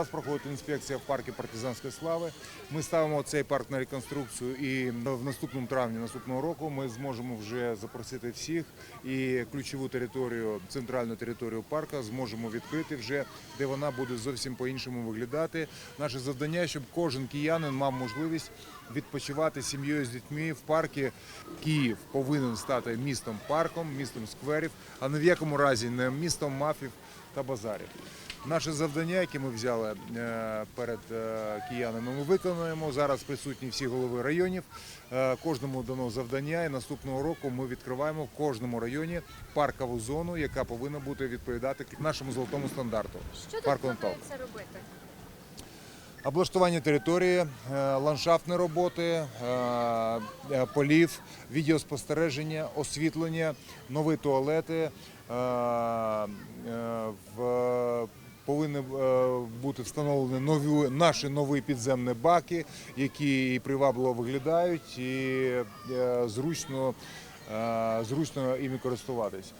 Зараз проходить інспекція в парку партизанської слави. Ми ставимо цей парк на реконструкцію, і в наступному травні наступного року ми зможемо вже запросити всіх і ключову територію, центральну територію парку зможемо відкрити вже, де вона буде зовсім по-іншому виглядати. Наше завдання, щоб кожен киянин мав можливість відпочивати сім'єю з дітьми в парку. Київ повинен стати містом парком, містом скверів, а не в якому разі не містом мафів та базарів. Наше завдання, яке ми взяли е, перед е, киянами, ми виконуємо. Зараз присутні всі голови районів. Е, Кожному дано завдання, і наступного року ми відкриваємо в кожному районі паркову зону, яка повинна бути відповідати нашому золотому стандарту. Що тут планується робити? Облаштування території, ландшафтні роботи, полів, відеоспостереження, освітлення, нові туалети. в- Повинні е, бути встановлені нові наші нові підземні баки, які привабливо виглядають і е, зручно, е, зручно іми користуватись.